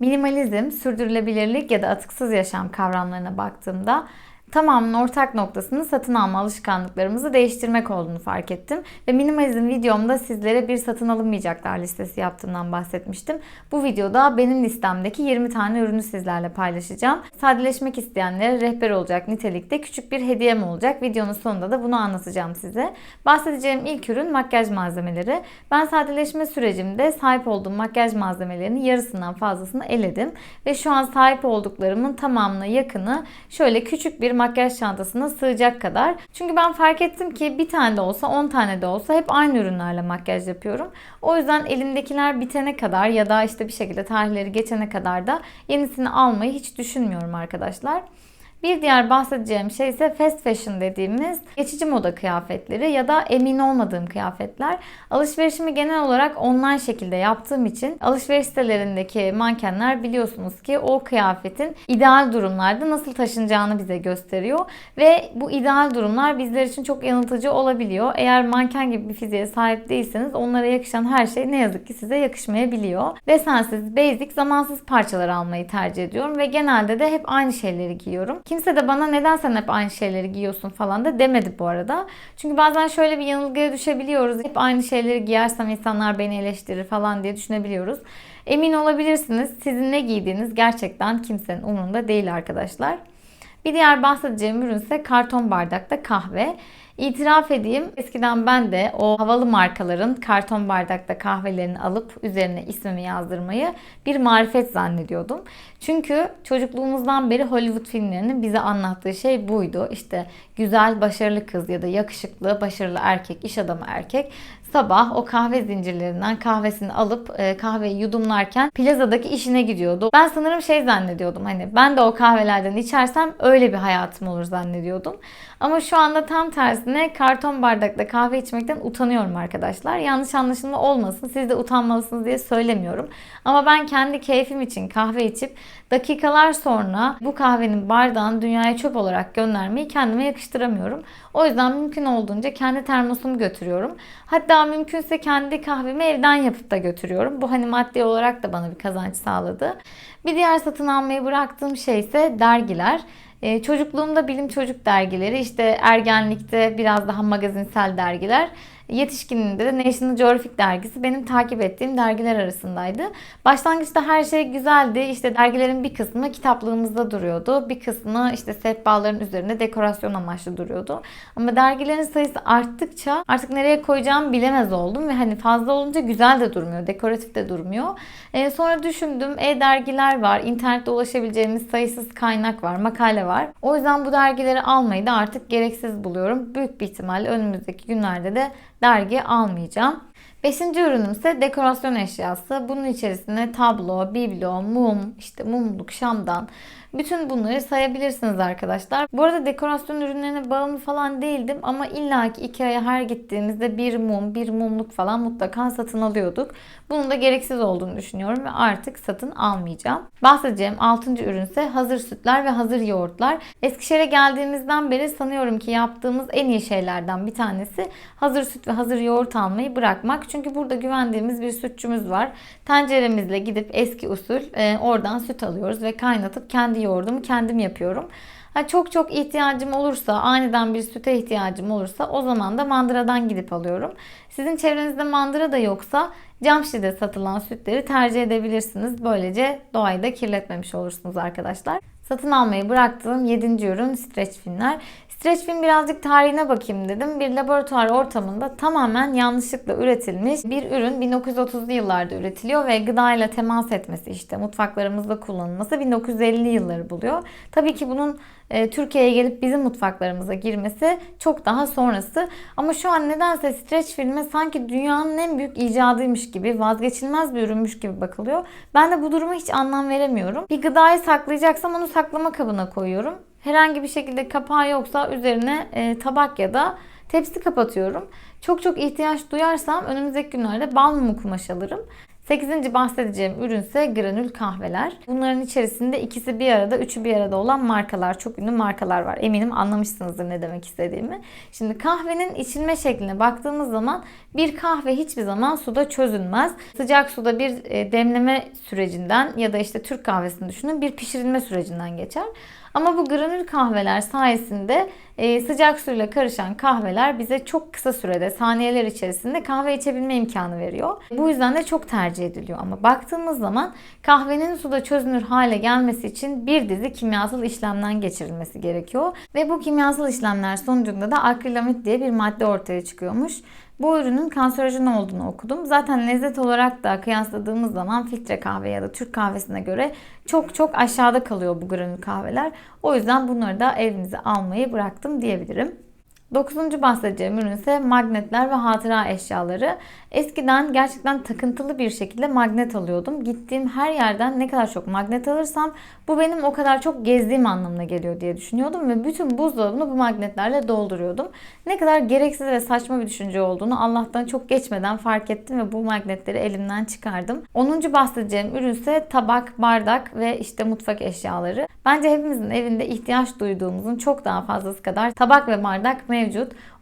Minimalizm, sürdürülebilirlik ya da atıksız yaşam kavramlarına baktığımda tamamının ortak noktasını satın alma alışkanlıklarımızı değiştirmek olduğunu fark ettim. Ve minimalizm videomda sizlere bir satın alınmayacaklar listesi yaptığımdan bahsetmiştim. Bu videoda benim listemdeki 20 tane ürünü sizlerle paylaşacağım. Sadeleşmek isteyenlere rehber olacak nitelikte küçük bir hediyem olacak. Videonun sonunda da bunu anlatacağım size. Bahsedeceğim ilk ürün makyaj malzemeleri. Ben sadeleşme sürecimde sahip olduğum makyaj malzemelerinin yarısından fazlasını eledim. Ve şu an sahip olduklarımın tamamına yakını şöyle küçük bir makyaj çantasına sığacak kadar. Çünkü ben fark ettim ki bir tane de olsa 10 tane de olsa hep aynı ürünlerle makyaj yapıyorum. O yüzden elimdekiler bitene kadar ya da işte bir şekilde tarihleri geçene kadar da yenisini almayı hiç düşünmüyorum arkadaşlar. Bir diğer bahsedeceğim şey ise fast fashion dediğimiz geçici moda kıyafetleri ya da emin olmadığım kıyafetler. Alışverişimi genel olarak online şekilde yaptığım için alışveriş sitelerindeki mankenler biliyorsunuz ki o kıyafetin ideal durumlarda nasıl taşınacağını bize gösteriyor ve bu ideal durumlar bizler için çok yanıltıcı olabiliyor. Eğer manken gibi bir fiziğe sahip değilseniz onlara yakışan her şey ne yazık ki size yakışmayabiliyor. Desensiz, basic, zamansız parçalar almayı tercih ediyorum ve genelde de hep aynı şeyleri giyiyorum. Kimse de bana neden sen hep aynı şeyleri giyiyorsun falan da demedi bu arada. Çünkü bazen şöyle bir yanılgıya düşebiliyoruz. Hep aynı şeyleri giyersem insanlar beni eleştirir falan diye düşünebiliyoruz. Emin olabilirsiniz sizin ne giydiğiniz gerçekten kimsenin umurunda değil arkadaşlar. Bir diğer bahsedeceğim ürün ise karton bardakta kahve. İtiraf edeyim eskiden ben de o havalı markaların karton bardakta kahvelerini alıp üzerine ismimi yazdırmayı bir marifet zannediyordum. Çünkü çocukluğumuzdan beri Hollywood filmlerinin bize anlattığı şey buydu. İşte güzel, başarılı kız ya da yakışıklı, başarılı erkek, iş adamı erkek sabah o kahve zincirlerinden kahvesini alıp e, kahveyi yudumlarken plazadaki işine gidiyordu. Ben sanırım şey zannediyordum hani ben de o kahvelerden içersem öyle bir hayatım olur zannediyordum. Ama şu anda tam tersine karton bardakta kahve içmekten utanıyorum arkadaşlar. Yanlış anlaşılma olmasın siz de utanmalısınız diye söylemiyorum. Ama ben kendi keyfim için kahve içip dakikalar sonra bu kahvenin bardağını dünyaya çöp olarak göndermeyi kendime yakıştıramıyorum. O yüzden mümkün olduğunca kendi termosumu götürüyorum. Hatta mümkünse kendi kahvemi evden yapıp da götürüyorum. Bu hani maddi olarak da bana bir kazanç sağladı. Bir diğer satın almayı bıraktığım şey ise dergiler. Ee, çocukluğumda bilim çocuk dergileri, işte ergenlikte biraz daha magazinsel dergiler. Yetişkinliğinde de National Geographic dergisi benim takip ettiğim dergiler arasındaydı. Başlangıçta her şey güzeldi. İşte dergilerin bir kısmı kitaplığımızda duruyordu. Bir kısmı işte sehpaların üzerinde dekorasyon amaçlı duruyordu. Ama dergilerin sayısı arttıkça artık nereye koyacağımı bilemez oldum ve hani fazla olunca güzel de durmuyor, dekoratif de durmuyor. Ee, sonra düşündüm e-dergiler var, internette ulaşabileceğimiz sayısız kaynak var, makale var. O yüzden bu dergileri almayı da artık gereksiz buluyorum. Büyük bir ihtimalle önümüzdeki günlerde de dergi almayacağım. Beşinci ürünüm ise dekorasyon eşyası. Bunun içerisine tablo, biblo, mum, işte mumluk, şamdan, bütün bunları sayabilirsiniz arkadaşlar. Bu arada dekorasyon ürünlerine bağımlı falan değildim ama illaki Ikea'ya her gittiğimizde bir mum, bir mumluk falan mutlaka satın alıyorduk. Bunun da gereksiz olduğunu düşünüyorum ve artık satın almayacağım. Bahsedeceğim 6. ürün ise hazır sütler ve hazır yoğurtlar. Eskişehir'e geldiğimizden beri sanıyorum ki yaptığımız en iyi şeylerden bir tanesi hazır süt ve hazır yoğurt almayı bırakmak. Çünkü burada güvendiğimiz bir sütçümüz var. Tenceremizle gidip eski usul e, oradan süt alıyoruz ve kaynatıp kendi yoğurdumu kendim yapıyorum. Ha, çok çok ihtiyacım olursa, aniden bir süte ihtiyacım olursa o zaman da mandıradan gidip alıyorum. Sizin çevrenizde mandıra da yoksa cam şişede satılan sütleri tercih edebilirsiniz. Böylece doğayı da kirletmemiş olursunuz arkadaşlar. Satın almayı bıraktığım 7. ürün streç filmler. Streç film birazcık tarihine bakayım dedim. Bir laboratuvar ortamında tamamen yanlışlıkla üretilmiş bir ürün 1930'lu yıllarda üretiliyor ve gıdayla temas etmesi işte mutfaklarımızda kullanılması 1950'li yılları buluyor. Tabii ki bunun e, Türkiye'ye gelip bizim mutfaklarımıza girmesi çok daha sonrası. Ama şu an nedense streç filme sanki dünyanın en büyük icadıymış gibi, vazgeçilmez bir ürünmüş gibi bakılıyor. Ben de bu duruma hiç anlam veremiyorum. Bir gıdayı saklayacaksam onu saklama kabına koyuyorum. Herhangi bir şekilde kapağı yoksa üzerine e, tabak ya da tepsi kapatıyorum. Çok çok ihtiyaç duyarsam önümüzdeki günlerde bal mumu kumaş alırım. 8. bahsedeceğim ürün ise granül kahveler. Bunların içerisinde ikisi bir arada, üçü bir arada olan markalar, çok ünlü markalar var. Eminim anlamışsınızdır ne demek istediğimi. Şimdi kahvenin içilme şekline baktığımız zaman bir kahve hiçbir zaman suda çözünmez. Sıcak suda bir e, demleme sürecinden ya da işte Türk kahvesini düşünün bir pişirilme sürecinden geçer. Ama bu granül kahveler sayesinde e, sıcak suyla karışan kahveler bize çok kısa sürede saniyeler içerisinde kahve içebilme imkanı veriyor. Bu yüzden de çok tercih ediliyor. Ama baktığımız zaman kahvenin suda çözünür hale gelmesi için bir dizi kimyasal işlemden geçirilmesi gerekiyor. Ve bu kimyasal işlemler sonucunda da akrilamit diye bir madde ortaya çıkıyormuş. Bu ürünün kanserojen olduğunu okudum. Zaten lezzet olarak da kıyasladığımız zaman filtre kahve ya da Türk kahvesine göre çok çok aşağıda kalıyor bu granül kahveler. O yüzden bunları da evimize almayı bıraktım diyebilirim. Dokuzuncu bahsedeceğim ürün ise magnetler ve hatıra eşyaları. Eskiden gerçekten takıntılı bir şekilde magnet alıyordum. Gittiğim her yerden ne kadar çok magnet alırsam bu benim o kadar çok gezdiğim anlamına geliyor diye düşünüyordum ve bütün buzdolabını bu magnetlerle dolduruyordum. Ne kadar gereksiz ve saçma bir düşünce olduğunu Allah'tan çok geçmeden fark ettim ve bu magnetleri elimden çıkardım. 10. bahsedeceğim ürün ise tabak, bardak ve işte mutfak eşyaları. Bence hepimizin evinde ihtiyaç duyduğumuzun çok daha fazlası kadar tabak ve bardak mevcut.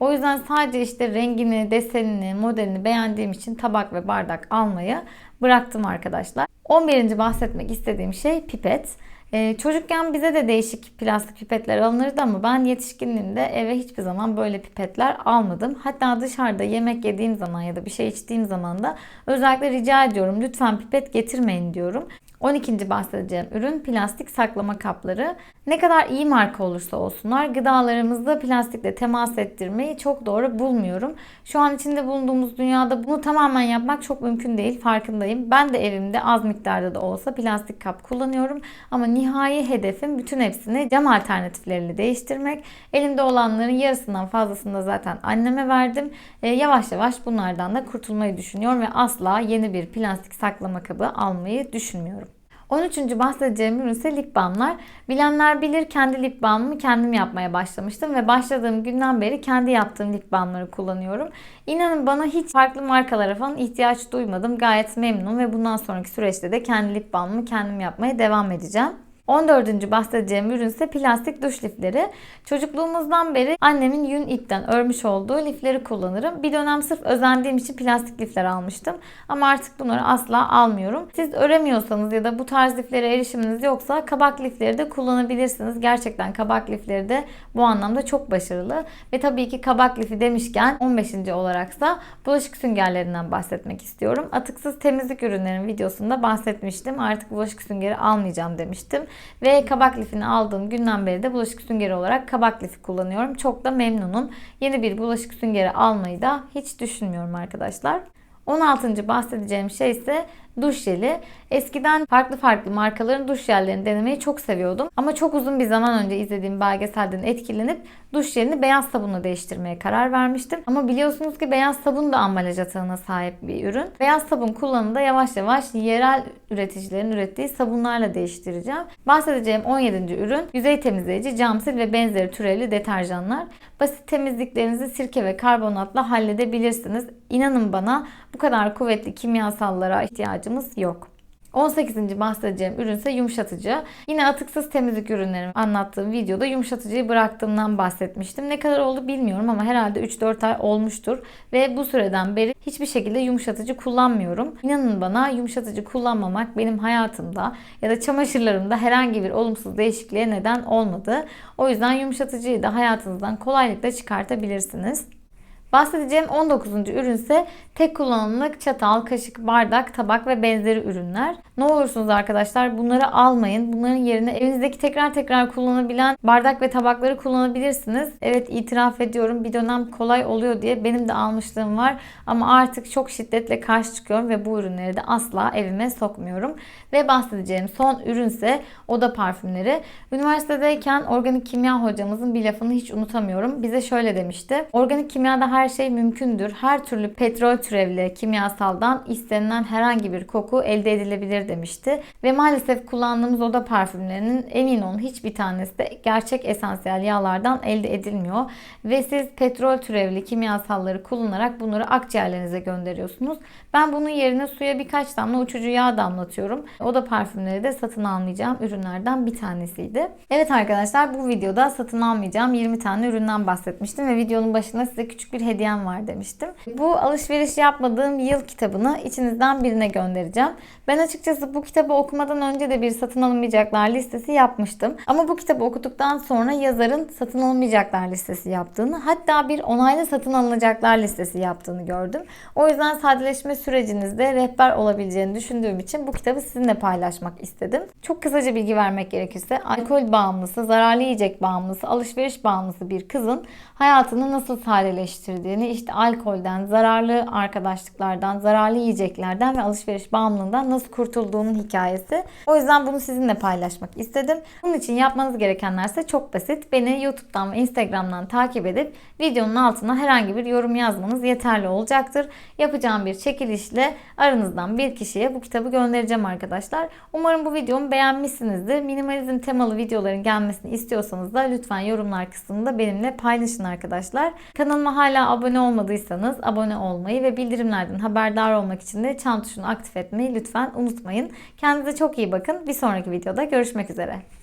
O yüzden sadece işte rengini, desenini, modelini beğendiğim için tabak ve bardak almayı bıraktım arkadaşlar. 11. bahsetmek istediğim şey pipet. Ee, çocukken bize de değişik plastik pipetler alınırdı ama ben yetişkinliğimde eve hiçbir zaman böyle pipetler almadım. Hatta dışarıda yemek yediğim zaman ya da bir şey içtiğim zaman da özellikle rica ediyorum lütfen pipet getirmeyin diyorum. 12. bahsedeceğim ürün plastik saklama kapları. Ne kadar iyi marka olursa olsunlar gıdalarımızda plastikle temas ettirmeyi çok doğru bulmuyorum. Şu an içinde bulunduğumuz dünyada bunu tamamen yapmak çok mümkün değil farkındayım. Ben de evimde az miktarda da olsa plastik kap kullanıyorum ama nihai hedefim bütün hepsini cam alternatifleriyle değiştirmek. Elimde olanların yarısından fazlasını da zaten anneme verdim. E, yavaş yavaş bunlardan da kurtulmayı düşünüyorum ve asla yeni bir plastik saklama kabı almayı düşünmüyorum. 13. bahsedeceğim ürün ise lip balmlar. Bilenler bilir kendi lip balmımı kendim yapmaya başlamıştım ve başladığım günden beri kendi yaptığım lip balmları kullanıyorum. İnanın bana hiç farklı markalara falan ihtiyaç duymadım. Gayet memnunum ve bundan sonraki süreçte de kendi lip balmımı kendim yapmaya devam edeceğim. 14. bahsedeceğim ürün ise plastik duş lifleri. Çocukluğumuzdan beri annemin yün ipten örmüş olduğu lifleri kullanırım. Bir dönem sırf özendiğim için plastik lifler almıştım. Ama artık bunları asla almıyorum. Siz öremiyorsanız ya da bu tarz liflere erişiminiz yoksa kabak lifleri de kullanabilirsiniz. Gerçekten kabak lifleri de bu anlamda çok başarılı. Ve tabii ki kabak lifi demişken 15. olaraksa bulaşık süngerlerinden bahsetmek istiyorum. Atıksız temizlik ürünlerin videosunda bahsetmiştim. Artık bulaşık süngeri almayacağım demiştim. Ve kabak lifini aldığım günden beri de bulaşık süngeri olarak kabak lifi kullanıyorum. Çok da memnunum. Yeni bir bulaşık süngeri almayı da hiç düşünmüyorum arkadaşlar. 16. bahsedeceğim şey ise duş jeli. Eskiden farklı farklı markaların duş jellerini denemeyi çok seviyordum. Ama çok uzun bir zaman önce izlediğim belgeselden etkilenip duş jelini beyaz sabunla değiştirmeye karar vermiştim. Ama biliyorsunuz ki beyaz sabun da ambalaj atağına sahip bir ürün. Beyaz sabun kullanımında yavaş yavaş yerel üreticilerin ürettiği sabunlarla değiştireceğim. Bahsedeceğim 17. ürün yüzey temizleyici, cam sil ve benzeri türevli deterjanlar. Basit temizliklerinizi sirke ve karbonatla halledebilirsiniz. İnanın bana bu kadar kuvvetli kimyasallara ihtiyacımız yok. 18. bahsedeceğim ürün ise yumuşatıcı. Yine atıksız temizlik ürünlerimi anlattığım videoda yumuşatıcıyı bıraktığımdan bahsetmiştim. Ne kadar oldu bilmiyorum ama herhalde 3-4 ay olmuştur. Ve bu süreden beri hiçbir şekilde yumuşatıcı kullanmıyorum. İnanın bana yumuşatıcı kullanmamak benim hayatımda ya da çamaşırlarımda herhangi bir olumsuz değişikliğe neden olmadı. O yüzden yumuşatıcıyı da hayatınızdan kolaylıkla çıkartabilirsiniz. Bahsedeceğim 19. ürün ise tek kullanımlık çatal, kaşık, bardak, tabak ve benzeri ürünler. Ne olursunuz arkadaşlar bunları almayın. Bunların yerine evinizdeki tekrar tekrar kullanabilen bardak ve tabakları kullanabilirsiniz. Evet itiraf ediyorum bir dönem kolay oluyor diye benim de almışlığım var. Ama artık çok şiddetle karşı çıkıyorum ve bu ürünleri de asla evime sokmuyorum. Ve bahsedeceğim son ürün ise oda parfümleri. Üniversitedeyken organik kimya hocamızın bir lafını hiç unutamıyorum. Bize şöyle demişti. Organik kimyada her her şey mümkündür. Her türlü petrol türevli kimyasaldan istenilen herhangi bir koku elde edilebilir demişti. Ve maalesef kullandığımız oda parfümlerinin emin olun hiçbir tanesi de gerçek esansiyel yağlardan elde edilmiyor. Ve siz petrol türevli kimyasalları kullanarak bunları akciğerlerinize gönderiyorsunuz. Ben bunun yerine suya birkaç damla uçucu yağ damlatıyorum. Oda parfümleri de satın almayacağım ürünlerden bir tanesiydi. Evet arkadaşlar bu videoda satın almayacağım 20 tane üründen bahsetmiştim ve videonun başında size küçük bir hediyem var demiştim. Bu alışveriş yapmadığım yıl kitabını içinizden birine göndereceğim. Ben açıkçası bu kitabı okumadan önce de bir satın alınmayacaklar listesi yapmıştım. Ama bu kitabı okuduktan sonra yazarın satın alınmayacaklar listesi yaptığını hatta bir onaylı satın alınacaklar listesi yaptığını gördüm. O yüzden sadeleşme sürecinizde rehber olabileceğini düşündüğüm için bu kitabı sizinle paylaşmak istedim. Çok kısaca bilgi vermek gerekirse alkol bağımlısı, zararlı yiyecek bağımlısı, alışveriş bağımlısı bir kızın hayatını nasıl sadeleştirdiğini, işte alkolden, zararlı arkadaşlıklardan, zararlı yiyeceklerden ve alışveriş bağımlılığından nasıl kurtulduğunun hikayesi. O yüzden bunu sizinle paylaşmak istedim. Bunun için yapmanız gerekenler ise çok basit. Beni YouTube'dan ve Instagram'dan takip edip videonun altına herhangi bir yorum yazmanız yeterli olacaktır. Yapacağım bir çekilişle aranızdan bir kişiye bu kitabı göndereceğim arkadaşlar. Umarım bu videomu beğenmişsinizdir. Minimalizm temalı videoların gelmesini istiyorsanız da lütfen yorumlar kısmında benimle paylaşın arkadaşlar. Kanalıma abone olmadıysanız abone olmayı ve bildirimlerden haberdar olmak için de çan tuşunu aktif etmeyi lütfen unutmayın. Kendinize çok iyi bakın. Bir sonraki videoda görüşmek üzere.